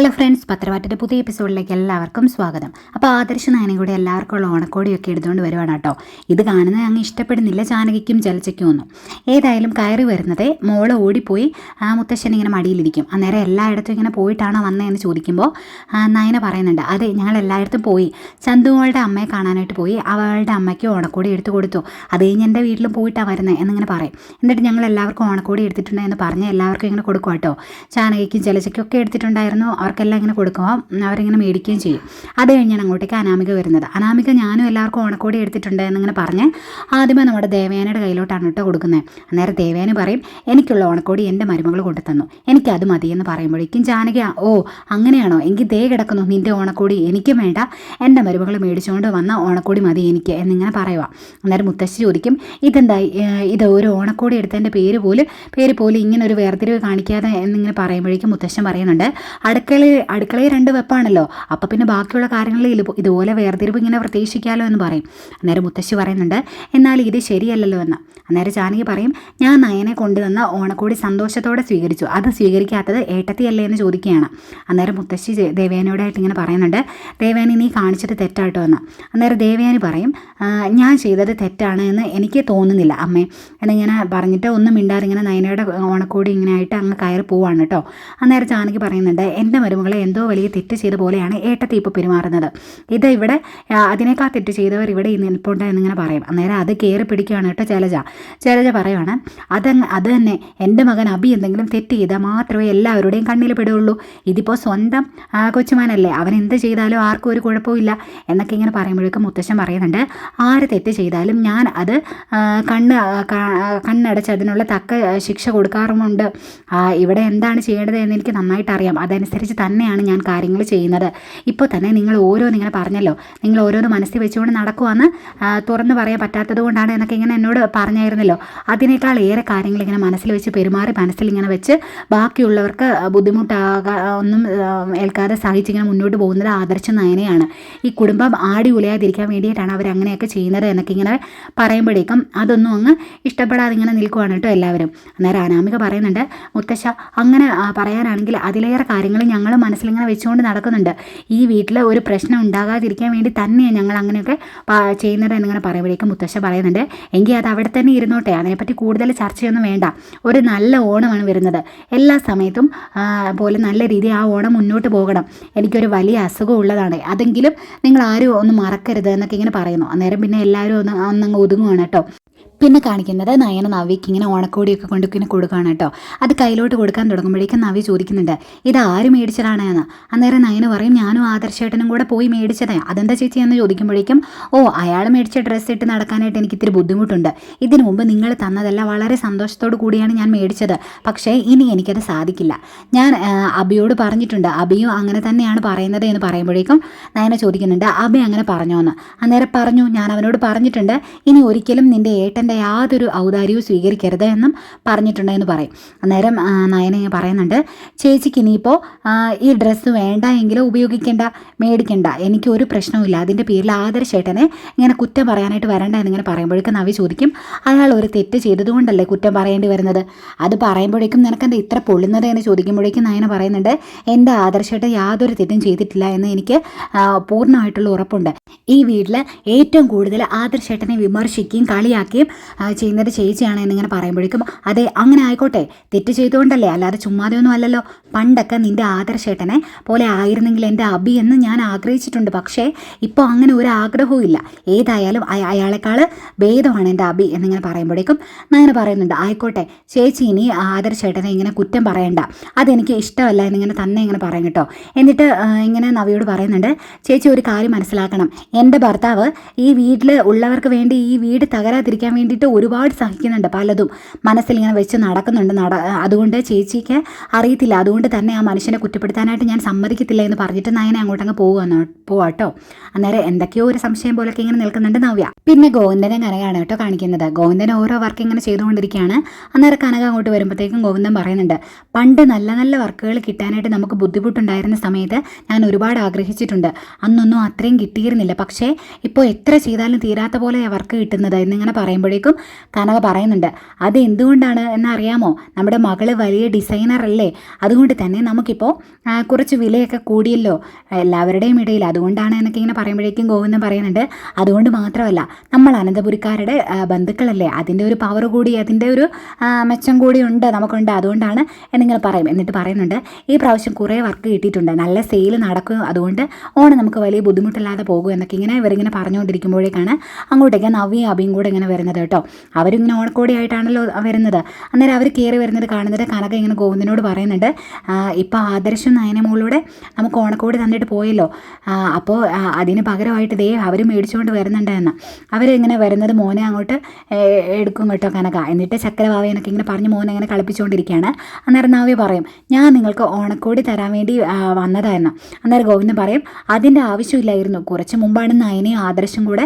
Hello friends പത്രവാറ്റിന്റെ പുതിയ എപ്പിസോഡിലേക്ക് എല്ലാവർക്കും സ്വാഗതം. അപ്പോൾ ആദർശ നയനെ കൂടെ എല്ലാവർക്കും ഉള്ള ഓണക്കോടിയൊക്കെ എടുത്തുകൊണ്ട് വരുവാണ് കേട്ടോ. ഇത് കാണുന്ന അങ്ങ് ഇഷ്ടപ്പെടുന്നില്ല ജാനകിക്കും ജലച്ചയ്ക്കും ഒന്നും. ഏതായാലും കയറി വരുന്നത് മോൾ ഓടിപ്പോയി ആ മുത്തശ്ശൻ ഇങ്ങനെ മടിയിലിരിക്കും. അന്നേരം എല്ലായിടത്തും ഇങ്ങനെ പോയിട്ടാണോ വന്നതെന്ന് ചോദിക്കുമ്പോൾ നയന പറയുന്നുണ്ട് അതെ ഞങ്ങൾ എല്ലായിടത്തും പോയി ചന്തുമോളുടെ അമ്മയെ കാണാനായിട്ട് പോയി. അവളുടെ അമ്മയ്ക്ക് ഓണക്കോടി എടുത്തു കൊടുത്തു. അത് കഴിഞ്ഞ് എന്റെ വീട്ടിലും പോയിട്ടാണ് വരുന്നത് എന്നിങ്ങനെ പറയും. എന്നിട്ട് ഞങ്ങൾ എല്ലാവർക്കും ഓണക്കോടി എടുത്തിട്ടുണ്ട് എന്ന് പറഞ്ഞ് എല്ലാവർക്കും ഇങ്ങനെ കൊടുക്കും കേട്ടോ. ജാനകിക്കും ജലജയ്ക്കും ഒക്കെ എടുത്തിട്ടുണ്ടായിരുന്നു. അവർക്കെല്ലാം ഇങ്ങനെ കൊടുക്കുമ്പോൾ അവരിങ്ങനെ മേടിക്കുകയും ചെയ്യും. അത് കഴിഞ്ഞാണ് അങ്ങോട്ടേക്ക് അനാമിക വരുന്നത്. അനാമിക ഞാനും എല്ലാവർക്കും ഓണക്കോടി എടുത്തിട്ടുണ്ട് എന്നിങ്ങനെ പറഞ്ഞ് ആദ്യമേ നമ്മുടെ ദേവേനയുടെ കയ്യിലോട്ടാണ് കേട്ടോ കൊടുക്കുന്നത്. അന്നേരം ദേവേന പറയും എനിക്കുള്ള ഓണക്കോടി എന്റെ മരുമകൾ കൊണ്ടു തന്നു എനിക്കത് മതിയെന്ന് പറയുമ്പോഴേക്കും ജാനക ഓ അങ്ങനെയാണോ? എങ്കിൽ ദേ കിടക്കുന്നു. നിന്റെ ഓണക്കോടി എനിക്കും വേണ്ട. എന്റെ മരുമകൾ മേടിച്ചുകൊണ്ട് വന്ന ഓണക്കോടി മതി എനിക്ക് എന്നിങ്ങനെ പറയുക അന്നേരം മുത്തശ്ശി ചോദിക്കും ഇതെന്താ ഇത് ഒരു ഓണക്കോടി എടുത്തതിന്റെ പേര് പോലും പേര് പോലും ഇങ്ങനെ ഒരു വേർതിരിവ് കാണിക്കാതെ എന്നിങ്ങനെ പറയുമ്പോഴേക്കും മുത്തശ്ശൻ പറയുന്നുണ്ട് അടുക്കളയിൽ അടുക്കളയിൽ രണ്ട് വെപ്പാണല്ലോ. അപ്പോൾ പിന്നെ ബാക്കിയുള്ള കാര്യങ്ങളിൽ ഇതുപോലെ വേർതിരിവ് ഇങ്ങനെ പ്രതീക്ഷിക്കാമല്ലോ എന്ന് പറയും. അന്നേരം മുത്തശ്ശി പറയുന്നുണ്ട് എന്നാൽ ഇത് ശരിയല്ലല്ലോ എന്ന്. അന്നേരം ജാനകി പറയും ഞാൻ നയനെ കൊണ്ടുവന്ന ഓണക്കോടി സന്തോഷത്തോടെ സ്വീകരിച്ചു. അത് സ്വീകരിക്കാത്തത് ഏട്ടത്തിയല്ലേ എന്ന് ചോദിക്കുകയാണ്. അന്നേരം മുത്തശ്ശി ദേവേനയോടായിട്ട് ഇങ്ങനെ പറയുന്നുണ്ട് ദേവേനി നീ കാണിച്ചിട്ട് തെറ്റായിട്ടോ എന്ന്. അന്നേരം ദേവേനി പറയും ഞാൻ ചെയ്തത് തെറ്റാണ് എന്ന് എനിക്ക് തോന്നുന്നില്ല. അമ്മേ എന്നിങ്ങനെ പറഞ്ഞിട്ട് ഒന്നും മിണ്ടാതെ ഇങ്ങനെ നയനയുടെ ഓണക്കോടി ഇങ്ങനെ ആയിട്ട് അങ്ങ് കയറി പോവാണ് കേട്ടോ. അന്നേരം ജാനകി പറയുന്നുണ്ട് എന്റെ മരുമകളെ എന്തോ വലിയ തെറ്റ് ചെയ്ത പോലെയാണ് ഏട്ടത്തി ഇപ്പോൾ പെരുമാറുന്നത്. ഇത് ഇവിടെ അതിനേക്കാൾ തെറ്റ് ചെയ്തവർ ഇവിടെ നിൽപ്പുണ്ട് എന്നിങ്ങനെ പറയും. അന്നേരം അത് കയറി പിടിക്കുകയാണ് കേട്ടോ ജലജ ജലജ പറയുവാണ് അത് അത് തന്നെ. എന്റെ മകൻ അബി എന്തെങ്കിലും തെറ്റ് ചെയ്താൽ മാത്രമേ എല്ലാവരുടെയും കണ്ണിൽ പെടുകയുള്ളൂ. ഇതിപ്പോൾ സ്വന്തം കൊച്ചുമാനല്ലേ. അവൻ എന്ത് ചെയ്താലും ആർക്കും ഒരു കുഴപ്പമില്ല എന്നൊക്കെ ഇങ്ങനെ പറയുമ്പോഴേക്കും മുത്തശ്ശൻ പറയുന്നുണ്ട് ആര് തെറ്റ് ചെയ്താലും ഞാൻ അത് കണ്ണ് കണ്ണടച്ച് അതിനുള്ള തക്ക ശിക്ഷ കൊടുക്കാറുമുണ്ട്. ഇവിടെ എന്താണ് ചെയ്യേണ്ടത് എന്ന് എനിക്ക് നന്നായിട്ട് അറിയാം അതനുസരിച്ച് തന്നെയാണ് ഞാൻ കാര്യങ്ങൾ ചെയ്യുന്നത്. ഇപ്പോൾ തന്നെ നിങ്ങൾ ഓരോന്ന് ഇങ്ങനെ പറഞ്ഞല്ലോ. നിങ്ങൾ ഓരോന്ന് മനസ്സിൽ വെച്ചുകൊണ്ട് നടക്കുവാന്ന് തുറന്നു പറയാൻ പറ്റാത്തത് കൊണ്ടാണ് എന്നൊക്കെ ഇങ്ങനെ എന്നോട് പറഞ്ഞായിരുന്നല്ലോ. അതിനേക്കാൾ ഏറെ കാര്യങ്ങൾ ഇങ്ങനെ മനസ്സിൽ വെച്ച് പെരുമാറി മനസ്സിൽ ഇങ്ങനെ വെച്ച് ബാക്കിയുള്ളവർക്ക് ബുദ്ധിമുട്ടാകാ ഒന്നും ഏൽക്കാതെ സഹിച്ചിങ്ങനെ മുന്നോട്ട് പോകുന്നത് ആദർശ നയനയാണ്. ഈ കുടുംബം ആടി ഉലയാതിരിക്കാൻ വേണ്ടിയിട്ടാണ് അവർ അങ്ങനെയൊക്കെ ചെയ്യുന്നത് എന്നൊക്കെ ഇങ്ങനെ പറയുമ്പോഴേക്കും അതൊന്നും അങ്ങ് ഇഷ്ടപ്പെടാതെ ഇങ്ങനെ നിൽക്കുവാണ് കേട്ടോ എല്ലാവരും. അന്നേരം അനാമിക പറയുന്നുണ്ട് മുത്തശ്ശ അങ്ങനെ പറയാനാണെങ്കിൽ അതിലേറെ കാര്യങ്ങൾ ഞങ്ങൾ മനസ്സിലിങ്ങനെ വെച്ചുകൊണ്ട് നടക്കുന്നുണ്ട്. ഈ വീട്ടിൽ ഒരു പ്രശ്നം ഉണ്ടാകാതിരിക്കാൻ വേണ്ടി തന്നെയാണ് ഞങ്ങൾ അങ്ങനെയൊക്കെ ചെയ്യുന്നത് എന്നിങ്ങനെ പറയുമ്പോഴേക്കും മുത്തശ്ശ പറയുന്നുണ്ട്. എങ്കിൽ അത് അവിടെ തന്നെ ഇരുന്നോട്ടെ. അതിനെപ്പറ്റി കൂടുതൽ ചർച്ചയൊന്നും വേണ്ട. ഒരു നല്ല ഓണമാണ് വരുന്നത്. എല്ലാ സമയത്തും പോലെ നല്ല രീതിയിൽ ആ ഓണം മുന്നോട്ട് പോകണം. എനിക്കൊരു വലിയ അസുഖം ഉള്ളതാണ്. അതെങ്കിലും നിങ്ങൾ ആരും ഒന്നും മറക്കരുത് എന്നൊക്കെ ഇങ്ങനെ പറയുന്നു. അന്നേരം പിന്നെ എല്ലാവരും ഒന്ന് ഒന്നങ്ങ് ഒതുങ്ങുകയാണ് കേട്ടോ. പിന്നെ കാണിക്കുന്നത് നയന നവിക്ക് ഇങ്ങനെ ഓണക്കോടിയൊക്കെ കൊണ്ട് ഇങ്ങനെ കൊടുക്കുകയാണ് കേട്ടോ. അത് കയ്യിലോട്ട് കൊടുക്കാൻ തുടങ്ങുമ്പോഴേക്കും നവി ചോദിക്കുന്നുണ്ട് ഇത് ആര് മേടിച്ചതാണ് എന്ന് അന്നേരം നയന പറയും ഞാനും ആദർശേട്ടനും കൂടെ പോയി മേടിച്ചതേ. അതെന്താ ചേച്ചി? എന്ന് ചോദിക്കുമ്പോഴേക്കും ഓ അയാൾ മേടിച്ച ഡ്രസ്സ് ഇട്ട് നടക്കാനായിട്ട് എനിക്ക് ഇത്തിരി ബുദ്ധിമുട്ടുണ്ട്. ഇതിനു മുമ്പ് നിങ്ങൾ തന്നതെല്ലാം വളരെ സന്തോഷത്തോടു കൂടിയാണ് ഞാൻ മേടിച്ചത്. പക്ഷേ ഇനി എനിക്കത് സാധിക്കില്ല. ഞാൻ അബിയോട് പറഞ്ഞിട്ടുണ്ട് അബിയും അങ്ങനെ തന്നെയാണ് പറയുന്നത് എന്ന് പറയുമ്പോഴേക്കും നയന ചോദിക്കുന്നുണ്ട് അബി അങ്ങനെ പറഞ്ഞോ എന്ന് അന്നേരം പറഞ്ഞു ഞാൻ അവനോട് പറഞ്ഞിട്ടുണ്ട് ഇനി ഒരിക്കലും നിന്റെ ഏട്ടന്റെ യാതൊരു ഔദാര്യവും സ്വീകരിക്കരുത് എന്നും പറഞ്ഞിട്ടുണ്ടെന്ന് പറയും. അന്നേരം നയന പറയുന്നുണ്ട് ചേച്ചിക്ക് ഇനിയിപ്പോൾ ഈ ഡ്രസ്സ് വേണ്ട എങ്കിലും ഉപയോഗിക്കേണ്ട മേടിക്കേണ്ട. എനിക്ക് ഒരു പ്രശ്നവുമില്ല അതിന്റെ പേരിൽ ആദർശേട്ടനെ ഇങ്ങനെ കുറ്റം പറയാനായിട്ട് വരണ്ട എന്നിങ്ങനെ പറയുമ്പോഴേക്കും നവി ചോദിക്കും അയാൾ ഒരു തെറ്റ് ചെയ്തതുകൊണ്ടല്ലേ കുറ്റം പറയേണ്ടി വരുന്നത്? അത് പറയുമ്പോഴേക്കും നിനക്കെന്താ ഇത്ര പൊള്ളുന്നത്? എന്ന് ചോദിക്കുമ്പോഴേക്കും നയന പറയുന്നുണ്ട് എന്റെ ആദർശേട്ടൻ യാതൊരു തെറ്റും ചെയ്തിട്ടില്ല എന്ന് എനിക്ക് പൂർണമായിട്ടുള്ള ഉറപ്പുണ്ട്. ഈ വീട്ടിൽ ഏറ്റവും കൂടുതൽ ആദർശേട്ടനെ വിമർശിക്കുകയും കളിയാക്കുകയും ആ, ചെയ്യുന്നത് ചേച്ചിയാണ് എന്നിങ്ങനെ പറയുമ്പോഴേക്കും അതെ അങ്ങനെ ആയിക്കോട്ടെ തെറ്റ് ചെയ്തുകൊണ്ടല്ലേ അല്ലാതെ ചുമ്മാതെ ഒന്നും അല്ലല്ലോ. പണ്ടൊക്കെ നിന്റെ ആദർശേട്ടനെ പോലെ ആയിരുന്നെങ്കിൽ എന്റെ അബി എന്ന് ഞാൻ ആഗ്രഹിച്ചിട്ടുണ്ട്. പക്ഷേ ഇപ്പോൾ അങ്ങനെ ഒരു ആഗ്രഹവും ഇല്ല. ഏതായാലും അയാളെക്കാൾ ഭേദമാണ് എന്റെ അബി എന്നിങ്ങനെ പറയുമ്പോഴേക്കും ഞാൻ പറയുന്നുണ്ട് ആയിക്കോട്ടെ ചേച്ചി ഇനി ആദർശേട്ടനെ ഇങ്ങനെ കുറ്റം പറയണ്ട. അതെനിക്ക് ഇഷ്ടമല്ല എന്നിങ്ങനെ തന്നെ ഇങ്ങനെ പറയും കേട്ടോ. എന്നിട്ട് ഇങ്ങനെ നവിയോട് പറയുന്നുണ്ട് ചേച്ചി ഒരു കാര്യം മനസ്സിലാക്കണം. എന്റെ ഭർത്താവ് ഈ വീട്ടിൽ ഉള്ളവർക്ക് വേണ്ടി ഈ വീട് തകരാതിരിക്കാൻ വേണ്ടിയിട്ട് ഒരുപാട് സഹിക്കുന്നുണ്ട് പലതും. മനസ്സിലിങ്ങനെ വെച്ച് നടക്കുന്നുണ്ട്. നട അതുകൊണ്ട് ചേച്ചിക്ക് അറിയത്തില്ല. അതുകൊണ്ട് തന്നെ ആ മനുഷ്യനെ കുറ്റപ്പെടുത്താനായിട്ട് ഞാൻ സമ്മതിക്കത്തില്ല എന്ന് പറഞ്ഞിട്ട് നയനെ അങ്ങോട്ടങ്ങ് പോകുമെന്ന് പോവാട്ടോ. അന്നേരം എന്തൊക്കെയോ ഒരു സംശയം പോലൊക്കെ ഇങ്ങനെ നിൽക്കുന്നുണ്ട് നവ്യ. പിന്നെ ഗോവിന്ദനെ കനകയാണ് കേട്ടോ കാണിക്കുന്നത്. ഗോവിന്ദൻ ഓരോ വർക്ക് ഇങ്ങനെ ചെയ്തുകൊണ്ടിരിക്കുകയാണ്. അന്നേരം കനക അങ്ങോട്ട് വരുമ്പോഴത്തേക്കും ഗോവിന്ദൻ പറയുന്നുണ്ട് പണ്ട് നല്ല നല്ല വർക്കുകൾ കിട്ടാനായിട്ട് നമുക്ക് ബുദ്ധിമുട്ടുണ്ടായിരുന്ന സമയത്ത് ഞാൻ ഒരുപാട് ആഗ്രഹിച്ചിട്ടുണ്ട്. അന്നൊന്നും അത്രയും കിട്ടിയിരുന്നില്ല. പക്ഷേ ഇപ്പോൾ എത്ര ചെയ്താലും തീരാത്ത പോലെ വർക്ക് കിട്ടുന്നത് എന്നിങ്ങനെ പറയുമ്പോഴേക്കും പറയുമ്പോഴേക്കും കനക പറയുന്നുണ്ട്. അത് എന്തുകൊണ്ടാണ് എന്നറിയാമോ? നമ്മുടെ മകൾ വലിയ ഡിസൈനർ അല്ലേ? അതുകൊണ്ട് തന്നെ നമുക്കിപ്പോൾ കുറച്ച് വിലയൊക്കെ കൂടിയല്ലോ. എല്ലാവരുടെയും ഇടയിൽ അതുകൊണ്ടാണ് എന്നൊക്കെ ഇങ്ങനെ പറയുമ്പോഴേക്കും ഗോവിന്ദൻ പറയുന്നുണ്ട്. അതുകൊണ്ട് മാത്രമല്ല നമ്മൾ അനന്തപുരിക്കാരുടെ ബന്ധുക്കളല്ലേ? അതിന്റെ ഒരു പവർ കൂടി അതിന്റെ ഒരു മെച്ചം കൂടി ഉണ്ട് നമുക്കുണ്ട്. അതുകൊണ്ടാണ് എന്നിങ്ങനെ പറയും. എന്നിട്ട് പറയുന്നുണ്ട് ഈ പ്രാവശ്യം കുറേ വർക്ക് കിട്ടിയിട്ടുണ്ട്. നല്ല സെയിൽ നടക്കും. അതുകൊണ്ട് ഓണം നമുക്ക് വലിയ ബുദ്ധിമുട്ടില്ലാതെ പോകും എന്നൊക്കെ ഇങ്ങനെ ഇവരിങ്ങനെ പറഞ്ഞുകൊണ്ടിരിക്കുമ്പോഴേക്കാണ് അങ്ങോട്ടേക്ക് നവ്യ അബിയും കൂടെ ഇങ്ങനെ വരുന്നത് അവരിങ്ങനെ ഓണക്കോടി ആയിട്ടാണല്ലോ വരുന്നത്. അന്നേരം അവർ കയറി വരുന്നത് കാണുന്നത് കനക ഇങ്ങനെ ഗോവിന്ദനോട് പറയുന്നുണ്ട് ഇപ്പോൾ ആദർശം നയനമോളിലൂടെ നമുക്ക് ഓണക്കോടി തന്നിട്ട് പോയല്ലോ. അപ്പോൾ അതിന് പകരമായിട്ട് ദേ അവർ മേടിച്ചുകൊണ്ട് വരുന്നുണ്ട് എന്ന്. അവരിങ്ങനെ വരുന്നത് മോനെ അങ്ങോട്ട് എടുക്കും കേട്ടോ കനക. എന്നിട്ട് ചക്കരവാവയെന്നൊക്കെ ഇങ്ങനെ പറഞ്ഞ് മോനെ ഇങ്ങനെ കളിപ്പിച്ചുകൊണ്ടിരിക്കുകയാണ് അന്നേരം നാവ്യ പറയും ഞാൻ നിങ്ങൾക്ക് ഓണക്കോടി തരാൻ വേണ്ടി വന്നതായിരുന്നു അന്നേരം ഗോവിന്ദൻ പറയും അതിന്റെ ആവശ്യമില്ലായിരുന്നു. കുറച്ച് മുമ്പാണ് നയനയും ആദർശം കൂടെ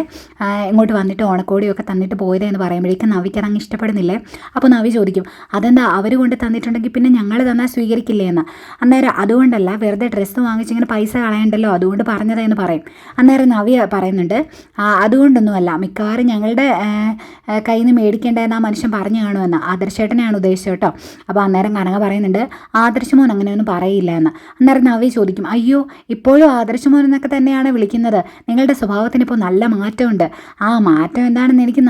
ഇങ്ങോട്ട് വന്നിട്ട് ഓണക്കോടിയൊക്കെ തന്നിട്ട് പോയത് എന്ന് പറയുമ്പോഴേക്കും നവിക്ക് അതങ്ങ് ഇഷ്ടപ്പെടുന്നില്ലേ? അപ്പോൾ നവി ചോദിക്കും അതെന്താ അവർ കൊണ്ട് തന്നിട്ടുണ്ടെങ്കിൽ പിന്നെ ഞങ്ങൾ തന്നാൽ സ്വീകരിക്കില്ലേ എന്ന്? അന്നേരം അതുകൊണ്ടല്ല വെറുതെ ഡ്രസ്സ് വാങ്ങിച്ചിങ്ങനെ പൈസ കളയണ്ടല്ലോ അതുകൊണ്ട് പറഞ്ഞതെന്ന് പറയും. അന്നേരം നവി പറയുന്നുണ്ട് "ആ, അതുകൊണ്ടൊന്നുമല്ല മിക്കവാറും ഞങ്ങളുടെ കയ്യിൽ നിന്ന് മേടിക്കേണ്ടതെന്ന് ആ മനുഷ്യൻ പറഞ്ഞു കാണുമെന്ന് ആദർശേട്ടനെയാണ് ഉദ്ദേശിച്ചത് കേട്ടോ. അപ്പോൾ അന്നേരം കനക പറയുന്നുണ്ട് ആദർശമോൻ അങ്ങനെയൊന്നും പറയില്ല എന്ന്. അന്നേരം നവി ചോദിക്കും അയ്യോ ഇപ്പോഴും ആദർശമോൻ എന്നൊക്കെ തന്നെയാണ് വിളിക്കുന്നത് നിങ്ങളുടെ സ്വഭാവത്തിന് ഇപ്പോൾ നല്ല മാറ്റമുണ്ട്. ആ മാറ്റം എന്താണെന്ന് എനിക്ക്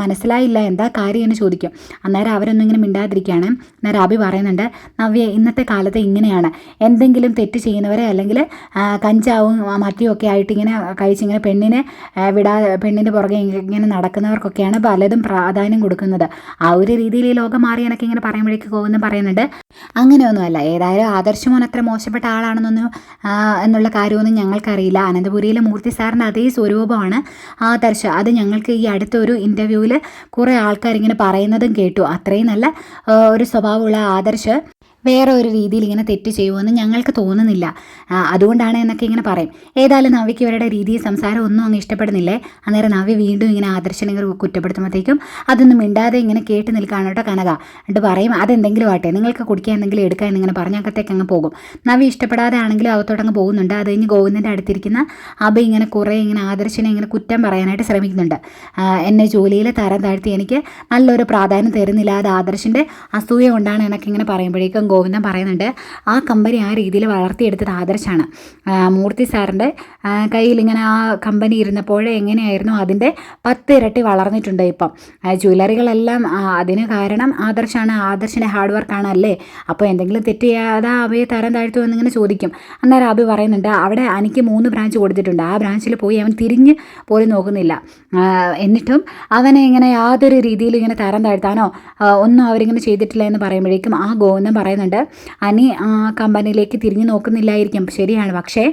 മനസ്സിലായില്ല എന്താ കാര്യം എന്ന് ചോദിക്കും. അന്നേരം അവരൊന്നും ഇങ്ങനെ മിണ്ടാതിരിക്കുകയാണ്. അന്നേരം അഭി പറയുന്നുണ്ട് നവ്യ ഇന്നത്തെ കാലത്ത് ഇങ്ങനെയാണ്. എന്തെങ്കിലും തെറ്റ് ചെയ്യുന്നവരെ അല്ലെങ്കിൽ കഞ്ചാവും മറ്റും ഒക്കെ ആയിട്ട് ഇങ്ങനെ കഴിച്ചിങ്ങനെ പെണ്ണിനെ വിടാ പെണ്ണിന്റെ പുറകെ ഇങ്ങനെ നടക്കുന്നവർക്കൊക്കെയാണ് പലതും പ്രാധാന്യം കൊടുക്കുന്നത്. ആ ഒരു രീതിയിൽ ഈ ലോകം മാറി എന്നൊക്കെ ഇങ്ങനെ പറയുമ്പോഴേക്ക് പോകുന്നു പറയുന്നുണ്ട് അങ്ങനെയൊന്നുമല്ല. ഏതായാലും ആദർശമോൻ അത്ര മോശപ്പെട്ട ആളാണെന്നൊന്നും എന്നുള്ള കാര്യമൊന്നും ഞങ്ങൾക്കറിയില്ല. അനന്തപുരിയിലെ മൂർത്തി സാറിന്റെ അതേ സ്വരൂപമാണ് ആദർശ. അത് ഞങ്ങൾക്ക് ഈ അടുത്തൊരു ഇന്റർവ്യൂവിൽ കുറേ ആൾക്കാരിങ്ങനെ പറയുന്നതും കേട്ടു. അത്രയും നല്ല ഒരു സ്വഭാവമുള്ള ആദർശ്. വേറെ ഒരു രീതിയിൽ ഇങ്ങനെ തെറ്റ് ചെയ്യുമെന്ന് ഞങ്ങൾക്ക് തോന്നുന്നില്ല. അതുകൊണ്ടാണ് എന്നൊക്കെ ഇങ്ങനെ പറയും. ഏതായാലും നവിക്ക് ഇവരുടെ രീതി സംസാരം ഒന്നും അങ്ങ് ഇഷ്ടപ്പെടുന്നില്ലേ? അന്നേരം നവ്യ വീണ്ടും ഇങ്ങനെ ആദർശനെ ഇങ്ങനെ കുറ്റപ്പെടുത്തുമ്പോഴത്തേക്കും അതൊന്നും മിണ്ടാതെ ഇങ്ങനെ കേട്ട് നിൽക്കുകയാണ് കേട്ടോ കനക. എന്നിട്ട് പറയും അതെന്തെങ്കിലും ആട്ടെ നിങ്ങൾക്ക് കുടിക്കാൻ എന്തെങ്കിലും എടുക്കാൻ എന്നിങ്ങനെ പറഞ്ഞകത്തേക്ക് അങ്ങ് പോകും. നവ്യ ഇഷ്ടപ്പെടാതെ ആണെങ്കിലും അകത്തോട്ടങ്ങ് പോകുന്നുണ്ട്. അത് കഴിഞ്ഞ് ഗോവിന്ദന്റെ അടുത്തിരിക്കുന്ന അബ ഇങ്ങനെ കുറേ ഇങ്ങനെ ആദർശനെ ഇങ്ങനെ കുറ്റം പറയാനായിട്ട് ശ്രമിക്കുന്നുണ്ട്. എന്നെ ജോലിയിൽ തരം താഴ്ത്തി എനിക്ക് നല്ലൊരു പ്രാധാന്യം തരുന്നില്ല. അത് ആദർശിന്റെ അസൂയ കൊണ്ടാണ് എന്നൊക്കെ ഇങ്ങനെ പറയുമ്പോഴേക്കും ഗോവിന്ദൻ പറയുന്നുണ്ട് ആ കമ്പനി ആ രീതിയിൽ വളർത്തിയെടുത്തത് ആദർശാണ്. മൂർത്തി സാറിന്റെ കയ്യിൽ ഇങ്ങനെ ആ കമ്പനി ഇരുന്നപ്പോഴേ എങ്ങനെയായിരുന്നു അതിന്റെ പത്ത് ഇരട്ടി വളർന്നിട്ടുണ്ട് ഇപ്പം. ജ്വല്ലറികളെല്ലാം അതിന് കാരണം ആദർശാണ് ആദർശിന്റെ ഹാർഡ് വർക്കാണ് അല്ലേ? അപ്പോൾ എന്തെങ്കിലും തെറ്റ് അവയെ തരം താഴ്ത്തു എന്നിങ്ങനെ ചോദിക്കും. അന്നേരം അഭി പറയുന്നുണ്ട് അവിടെ എനിക്ക് മൂന്ന് ബ്രാഞ്ച് കൊടുത്തിട്ടുണ്ട്. ആ ബ്രാഞ്ചിൽ പോയി അവൻ തിരിഞ്ഞ് പോലും നോക്കുന്നില്ല. എന്നിട്ടും അവനെ ഇങ്ങനെ യാതൊരു രീതിയിൽ ഇങ്ങനെ തരം താഴ്ത്താനോ ഒന്നും അവരിങ്ങനെ ചെയ്തിട്ടില്ല എന്ന് പറയുമ്പോഴേക്കും ആ ഗോവിന്ദൻ പറയുന്നുണ്ട് അനി ആ കമ്പനിയിലേക്ക് തിരിഞ്ഞു നോക്കുന്നില്ലായിരിക്കും. ശരിയാണ്. പക്ഷേ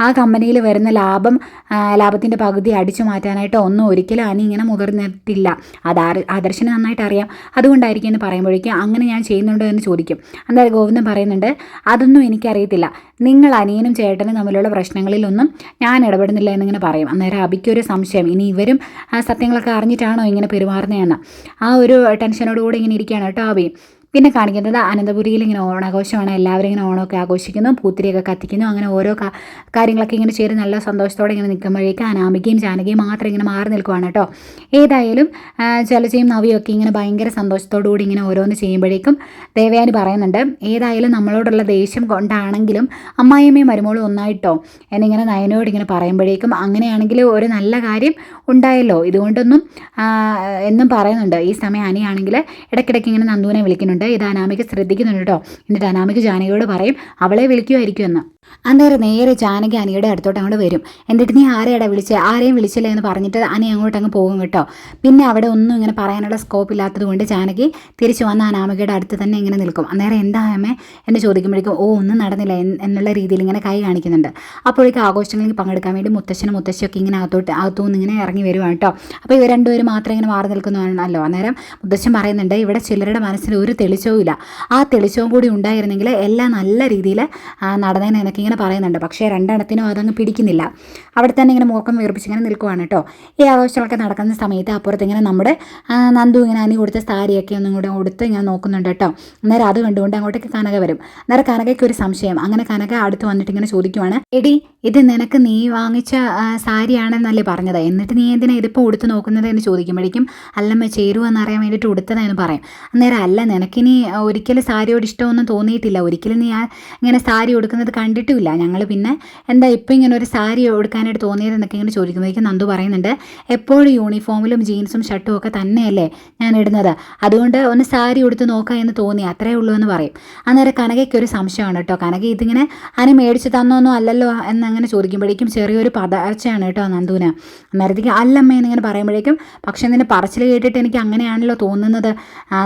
ആ കമ്പനിയിൽ വരുന്ന ലാഭം ലാഭത്തിന്റെ പകുതി അടിച്ചു മാറ്റാനായിട്ട് ഒന്നും ഒരിക്കലും അനി ഇങ്ങനെ മുതിർന്നിട്ടില്ല. അത് ആദർശന നന്നായിട്ട് അറിയാം. അതുകൊണ്ടായിരിക്കും എന്ന് പറയുമ്പോഴേക്കും അങ്ങനെ ഞാൻ ചെയ്യുന്നുണ്ടോ എന്ന് ചോദിക്കും. അന്നേരം ഗോവിന്ദൻ പറയുന്നുണ്ട് അതൊന്നും എനിക്കറിയത്തില്ല. നിങ്ങൾ അനിയനും ചേട്ടനും തമ്മിലുള്ള പ്രശ്നങ്ങളിലൊന്നും ഞാൻ ഇടപെടുന്നില്ല എന്നിങ്ങനെ പറയും. അന്നേരം അബിക്കൊരു സംശയം. ഇനി ഇവരും സത്യങ്ങളൊക്കെ അറിഞ്ഞിട്ടാണോ ഇങ്ങനെ പെരുമാറുന്നതെന്ന്? ആ ഒരു ടെൻഷനോടുകൂടി ഇങ്ങനെ ഇരിക്കുകയാണ് കേട്ടോ അബി. പിന്നെ കാണിക്കുന്നത് അനന്തപുരിയിൽ ഇങ്ങനെ ഓണാഘോഷമാണ്. എല്ലാവരും ഇങ്ങനെ ഓണമൊക്കെ ആഘോഷിക്കുന്നു പൂത്തിരിയൊക്കെ കത്തിക്കുന്നു. അങ്ങനെ ഓരോ കാര്യങ്ങളൊക്കെ ഇങ്ങനെ ചെയ്ത് നല്ല സന്തോഷത്തോടെ ഇങ്ങനെ നിൽക്കുമ്പോഴേക്കും അനാമികയും ജാനകിയും മാത്രം ഇങ്ങനെ മാറി നിൽക്കുവാണ് കേട്ടോ. ഏതായാലും ജലജയും നവിയും ഒക്കെ ഇങ്ങനെ ഭയങ്കര സന്തോഷത്തോടു കൂടി ഇങ്ങനെ ഓരോന്ന് ചെയ്യുമ്പോഴേക്കും ദേവയാനി പറയുന്നുണ്ട് ഏതായാലും നമ്മളോടുള്ള ദേഷ്യം കൊണ്ടാണെങ്കിലും അമ്മായിയമ്മയും മരുമോളും ഒന്നായിട്ടോ? എന്നിങ്ങനെ നയനോട് ഇങ്ങനെ പറയുമ്പോഴേക്കും അങ്ങനെയാണെങ്കിൽ ഒരു നല്ല കാര്യം ഉണ്ടായല്ലോ. ഇതുകൊണ്ടൊന്നും എന്നും പറയുന്നുണ്ട്. ഈ സമയം അനിയാണെങ്കിൽ ഇടയ്ക്കിടയ്ക്ക് ഇങ്ങനെ നന്ദുവിനെ വിളിക്കുന്നുണ്ട്. ഇത് അനാമിക ശ്രദ്ധിക്കുന്നുണ്ട് കേട്ടോ എന്നിട്ട് അനാമിക ജാനകിയോട് പറയും അവളെ വിളിക്കുമായിരിക്കും എന്ന്. അന്നേരം നേരെ ജാനകി അനിയുടെ അടുത്തോട്ട് അങ്ങോട്ട് വരും. എന്നിട്ട് നീ ആരെയാടാ വിളിച്ചത് ആരെയും വിളിച്ചില്ല എന്ന് പറഞ്ഞിട്ട് അനി അങ്ങോട്ട് അങ്ങ് പോകും കേട്ടോ. പിന്നെ അവിടെ ഒന്നും ഇങ്ങനെ പറയാനുള്ള സ്കോപ്പ് ഇല്ലാത്തതുകൊണ്ട് ജാനകി തിരിച്ചു വന്ന അനാമികയുടെ അടുത്ത് തന്നെ ഇങ്ങനെ നിൽക്കും. അന്നേരം എന്താ അമ്മേ? എന്ന് ചോദിക്കുമ്പോഴേക്കും ഓ ഒന്നും നടന്നില്ല എന്നുള്ള രീതിയിൽ ഇങ്ങനെ കൈ കാണിക്കുന്നുണ്ട്. അപ്പോഴേക്കും ആഘോഷങ്ങളിൽ പങ്കെടുക്കാൻ വേണ്ടി മുത്തശ്ശനും മുത്തശ്ശിയൊക്കെ ഇങ്ങനെ അകത്തോട്ട് അകത്തുനിന്ന് ഇങ്ങനെ ഇറങ്ങി വരുവാണ് കേട്ടോ അപ്പോൾ ഇവർ രണ്ടുപേരും മാത്രം ഇങ്ങനെ മാറി നിൽക്കുന്നതാണല്ലോ. അന്നേരം മുത്തശ്ശൻ പറയുന്നുണ്ട് ഇവിടെ ചിലരുടെ മനസ്സിൽ ഒരു തെളിച്ചവും ഇല്ല ആ തെളിച്ചവും കൂടി ഉണ്ടായിരുന്നെങ്കിൽ എല്ലാം നല്ല രീതിയിൽ നടന്നേനെ എന്നൊക്കെ ഇങ്ങനെ പറയുന്നുണ്ട്. പക്ഷേ രണ്ടെണ്ണത്തിനും അതങ്ങ് പിടിക്കുന്നില്ല. അവിടെ തന്നെ ഇങ്ങനെ മൂക്കം വീർപ്പിച്ച് ഇങ്ങനെ നിൽക്കുവാണ് കേട്ടോ. ഈ ആഘോഷങ്ങളൊക്കെ നടക്കുന്ന സമയത്ത് അപ്പുറത്ത് ഇങ്ങനെ നമ്മുടെ നന്ദു ഇങ്ങനെ അനി കൊടുത്ത സാരിയൊക്കെ ഒന്നും കൂടെ കൊടുത്ത് ഇങ്ങനെ നോക്കുന്നുണ്ട് കേട്ടോ. അന്നേരം അത് കണ്ടുകൊണ്ട് അങ്ങോട്ടേക്ക് കനക വരും. അന്നേരം കനകയ്ക്ക് ഒരു സംശയം. അങ്ങനെ കനക അടുത്ത് വന്നിട്ട് ഇങ്ങനെ ചോദിക്കുവാണ് എടി ഇത് നിനക്ക് നീ വാങ്ങിച്ച സാരിയാണെന്നല്ലേ പറഞ്ഞത്? എന്നിട്ട് നീ എന്തിനാ ഇതിപ്പോൾ ഉടുത്ത് നോക്കുന്നത്? എന്ന് ചോദിക്കുമ്പോഴേക്കും അല്ലമ്മ ചേരുവെന്ന് അറിയാൻ വേണ്ടിയിട്ട് ഉടുത്തതെന്ന് പറയും. അന്നേരം അല്ല നിനക്കിനി ഒരിക്കലും സാരിയോട് ഇഷ്ടമൊന്നും തോന്നിയിട്ടില്ല. ഒരിക്കലും നീ ഇങ്ങനെ സാരി ഉടുക്കുന്നത് കണ്ടിട്ടുമില്ല ഞങ്ങൾ പിന്നെ എന്താ ഇപ്പം ഇങ്ങനെ ഒരു സാരി ഉടുക്കാനായിട്ട് തോന്നിയതെന്നൊക്കെ ഇങ്ങനെ ചോദിക്കുമ്പോഴേക്കും നന്ദു പറയുന്നുണ്ട് എപ്പോഴും യൂണിഫോമിലും ജീൻസും ഷർട്ടും ഒക്കെ തന്നെയല്ലേ ഞാൻ ഇടുന്നത് അതുകൊണ്ട് ഒന്ന് സാരി ഉടുത്ത് നോക്കാം എന്ന് തോന്നി അത്രേ ഉള്ളൂ എന്ന് പറയും. അന്നേരം കനകയ്ക്ക് ഒരു സംശയമാണ് കേട്ടോ. കനക ഇതിങ്ങനെ അനി മേടിച്ച് തന്നോന്നോ അല്ലല്ലോ? എന്നങ്ങനെ ചോദിക്കുമ്പോഴേക്കും ചെറിയൊരു പതർച്ചയാണ് കേട്ടോ നന്ദുവിന്. അന്നേരത്തേക്ക് അല്ലമ്മ എന്നിങ്ങനെ പറയുമ്പോഴേക്കും പക്ഷേ നിന്നെ പറച്ചിൽ കേട്ടിട്ട് എനിക്ക് അങ്ങനെയാണല്ലോ തോന്നുന്നത്.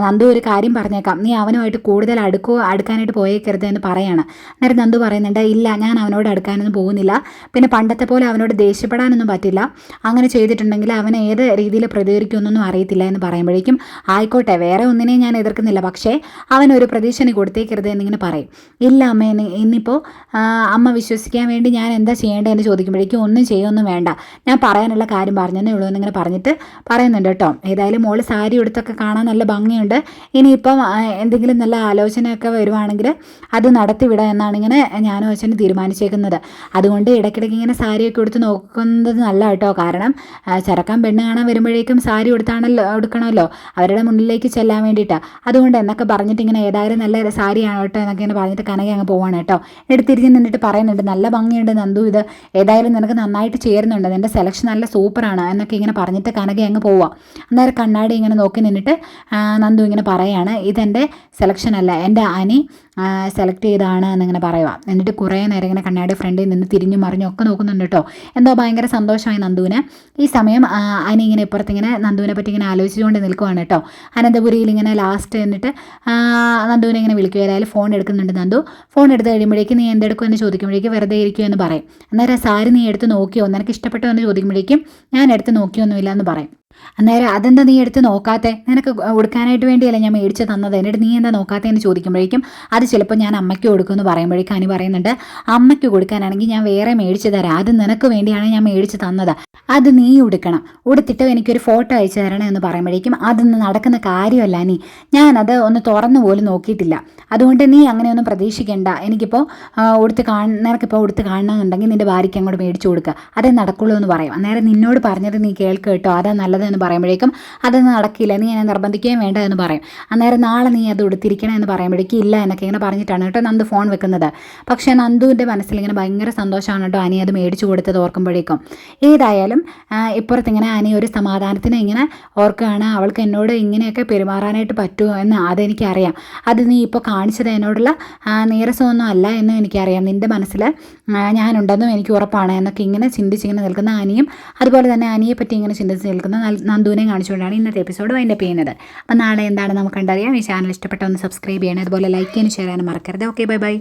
നന്ദു ഒരു കാര്യം പറഞ്ഞേക്കാം. നീ അവനുമായിട്ട് കൂടുതൽ അടുക്കുക അടുക്കാനായിട്ട് പോയേക്കരുത് എന്ന് പറയാണ്. അന്നേരം നന്ദു പറയുന്നുണ്ട് ഇല്ല ഞാൻ അവനോട് അടുക്കാനൊന്നും പോകുന്നില്ല. പിന്നെ പണ്ടത്തെ പോലെ അവനോട് ദേഷ്യപ്പെടാനൊന്നും പറ്റില്ല. അങ്ങനെ ചെയ്തിട്ടുണ്ടെങ്കിൽ അവൻ ഏത് രീതിയിൽ പ്രതികരിക്കുമെന്നൊന്നും അറിയത്തില്ല എന്ന് പറയുമ്പോഴേക്കും ആയിക്കോട്ടെ വേറെ ഒന്നിനെയും ഞാൻ എതിർക്കുന്നില്ല. പക്ഷേ അവൻ ഒരു പ്രതീക്ഷണി കൊടുത്തേക്കരുത് എന്നിങ്ങനെ പറയും. ഇല്ല അമ്മ ഇന്നിപ്പോൾ അമ്മ വിശ്വസിക്കാൻ വേണ്ടി ഞാൻ എന്താ ചെയ്യേണ്ടത്? എന്ന് ചോദിക്കുമ്പോഴേക്കും ഒന്നും ചെയ്യൊന്നും വേണ്ട. ഞാൻ പറയാനുള്ള കാര്യം പറഞ്ഞതേ ഉള്ളൂ എന്നിങ്ങനെ പറഞ്ഞിട്ട് പറയുന്നുണ്ട് കേട്ടോ. ഏതായാലും മോൾ സാരി ഉടുത്തൊക്കെ കാണാൻ നല്ല ഭംഗിയുണ്ട്. ഇനിയിപ്പം എന്തെങ്കിലും നല്ല ആലോചനയൊക്കെ വരുവാണെങ്കിൽ അത് നടത്തിവിടാം എന്നാണ് ഇങ്ങനെ ഞാനും അച്ഛന് തീരുമാനിച്ചേക്കുന്നത്. അതുകൊണ്ട് ഇടയ്ക്കിടയ്ക്ക് ഇങ്ങനെ സാരിയൊക്കെ ഉടുത്ത് നോക്കുന്നത് നല്ല കേട്ടോ കാരണം ചെറുക്കാൻ പെണ്ണ് കാണാൻ വരുമ്പോഴേക്കും സാരി കൊടുത്താണല്ലോ എടുക്കണമല്ലോ അവരുടെ മുന്നിലേക്ക് ചെല്ലാൻ വേണ്ടിയിട്ടാണ് അതുകൊണ്ട് എന്നൊക്കെ പറഞ്ഞിട്ട് ഇങ്ങനെ ഏതായാലും നല്ല സാരിയാണ് കേട്ടോ എന്നൊക്കെ ഇങ്ങനെ പറഞ്ഞിട്ട് കനകി അങ്ങ് പോവാണ് കേട്ടോ. എടുത്തിരിഞ്ഞ് നിന്നിട്ട് പറയുന്നുണ്ട് നല്ല ഭംഗിയുണ്ട് നന്ദു ഇത് ഏതായാലും നിനക്ക് നന്നായിട്ട് ചേരുന്നുണ്ട്. നിന്റെ സെലക്ഷൻ നല്ല സൂപ്പറാണ് എന്നൊക്കെ ഇങ്ങനെ പറഞ്ഞിട്ട് കനകി അങ്ങ് പോവാം. അന്നേരം കണ്ണാടി ഇങ്ങനെ നോക്കി നിന്നിട്ട് നന്ദു ഇങ്ങനെ പറയാണ് ഇതെന്റെ സെലക്ഷൻ അല്ല എന്റെ അനി സെലക്ട് ചെയ്താണ് എന്നിങ്ങനെ പറയുക എന്നിട്ട് കുറേ നേരം ഇങ്ങനെ കണ്ണാടി ഫ്രണ്ടിൽ നിന്ന് തിരിഞ്ഞു മറിഞ്ഞും ഒക്കെ നോക്കുന്നുണ്ട് കേട്ടോ എന്തോ ഭയങ്കര സന്തോഷമായി നന്ദുവിന്. ഈ സമയം അനിങ്ങനെ അനി ഇങ്ങനെ ഇപ്പുറത്ത് ഇങ്ങനെ നന്ദുവിനെ പറ്റി ഇങ്ങനെ ആലോചിച്ചുകൊണ്ട് നിൽക്കുവാണ് കേട്ടോ അനന്തപുരിയിൽ ഇങ്ങനെ ലാസ്റ്റ് എന്നിട്ട് നന്ദുവിനെ ഇങ്ങനെ വിളിക്കുക ഏതായാലും ഫോൺ എടുക്കുന്നുണ്ട് നന്ദു. ഫോൺ എടുത്ത് കഴിയുമ്പോഴേക്കും നീ എന്തെടുക്കുമെന്ന് ചോദിക്കുമ്പോഴേക്കും വെറുതെ ഇരിക്കുമെന്ന് പറയും. അന്നേരം സാരി നീ എടുത്ത് നോക്കിയോ? നിനക്ക് ഇഷ്ടപ്പെട്ടോ എന്ന് ചോദിക്കുമ്പോഴേക്കും ഞാൻ എടുത്ത് നോക്കിയൊന്നുമില്ല എന്ന് പറയും. അന്നേരം അതെന്താ നീ എടുത്ത് നോക്കാത്തെ? നിനക്ക് കൊടുക്കാനായിട്ട് വേണ്ടിയല്ല ഞാൻ മേടിച്ച് തന്നത്? എന്നിട്ട് നീ എന്താ നോക്കാത്തേ എന്ന് ചോദിക്കുമ്പോഴേക്കും അത് ചിലപ്പോൾ ഞാൻ അമ്മയ്ക്ക് കൊടുക്കുമെന്ന് പറയുമ്പോഴേക്കും അനി പറയുന്നുണ്ട് അമ്മയ്ക്ക് കൊടുക്കാനാണെങ്കിൽ ഞാൻ വേറെ മേടിച്ച് തരാം. അത് നിനക്ക് വേണ്ടിയാണ് ഞാൻ മേടിച്ച് തന്നത്. അത് നീ ഉടുക്കണം. ഉടുത്തിട്ട് എനിക്കൊരു ഫോട്ടോ അയച്ചു തരണം എന്ന് പറയുമ്പോഴേക്കും അതൊന്നും നടക്കുന്ന കാര്യമല്ല നീ ഞാനത് ഒന്ന് തുറന്നു പോലും നോക്കിയിട്ടില്ല. അതുകൊണ്ട് നീ അങ്ങനെയൊന്നും പ്രതീക്ഷിക്കേണ്ട. എനിക്കിപ്പോൾ ഉടുത്ത് കാണ നിനക്കിപ്പോൾ ഉടുത്ത് കാണണമെന്നുണ്ടെങ്കിൽ നിന്റെ ഭാര്യയ്ക്ക് അങ്ങോട്ട് മേടിച്ചു കൊടുക്കുക അതേ നടക്കുള്ളൂ എന്ന് പറയും. അന്നേരം നിന്നോട് പറഞ്ഞത് നീ കേൾക്കുക കേട്ടോ. അതാ നല്ലത് എന്ന് പറയുമ്പോഴേക്കും അതൊന്നും നടക്കില്ല. നീ എന്നെ നിർബന്ധിക്കുകയും വേണ്ട എന്ന് പറയും. അന്നേരം നാളെ നീ അത് ഉടുത്തിരിക്കണം എന്ന് പറയുമ്പോഴേക്കും ഇല്ല എന്നൊക്കെ ഇങ്ങനെ പറഞ്ഞിട്ടാണ് കേട്ടോ നന്ദു ഫോൺ വെക്കുന്നത്. പക്ഷേ നന്ദുവിന്റെ മനസ്സിൽ ഇങ്ങനെ ഭയങ്കര സന്തോഷമാണ് കേട്ടോ അനി അത് മേടിച്ചു കൊടുത്തത് ഓർക്കുമ്പോഴേക്കും. ഏതായാലും ഇപ്പുറത്തിങ്ങനെ അനി ഒരു സമാധാനത്തിന് ഇങ്ങനെ ഓർക്കുകയാണ്. അവൾക്ക് എന്നോട് ഇങ്ങനെയൊക്കെ പെരുമാറാനായിട്ട് പറ്റുമോ എന്ന് അതെനിക്കറിയാം. അത് നീ ഇപ്പോൾ കാണിച്ചത് എന്നോടുള്ള നീരസമൊന്നും അല്ല എന്നും എനിക്കറിയാം. നിന്റെ മനസ്സിൽ ഞാനുണ്ടെന്നും എനിക്ക് ഉറപ്പാണ് എന്നൊക്കെ ഇങ്ങനെ ചിന്തിച്ചിങ്ങനെ നിൽക്കുന്ന അനിയും അതുപോലെ തന്നെ അനിയെ പറ്റി ഇങ്ങനെ ചിന്തിച്ച് നിൽക്കുന്ന നൽ- നന്ദുവിനെ കാണിച്ചുകൊണ്ടാണ് ഇന്നത്തെ എപ്പിസോഡ് വൈൻഡപ്പ് ചെയ്യുന്നത്. അപ്പോൾ നാളെ എന്താണ് നമുക്ക് കണ്ടറിയാം. ഈ ചാനൽ ഇഷ്ടപ്പെട്ട ഒന്ന് സബ്സ്ക്രൈബ് ചെയ്യണം. അതുപോലെ ലൈക്ക് ചെയ്യാനും ഷെയർ ചെയ്യാനും മറക്കരുത്. Okay bye bye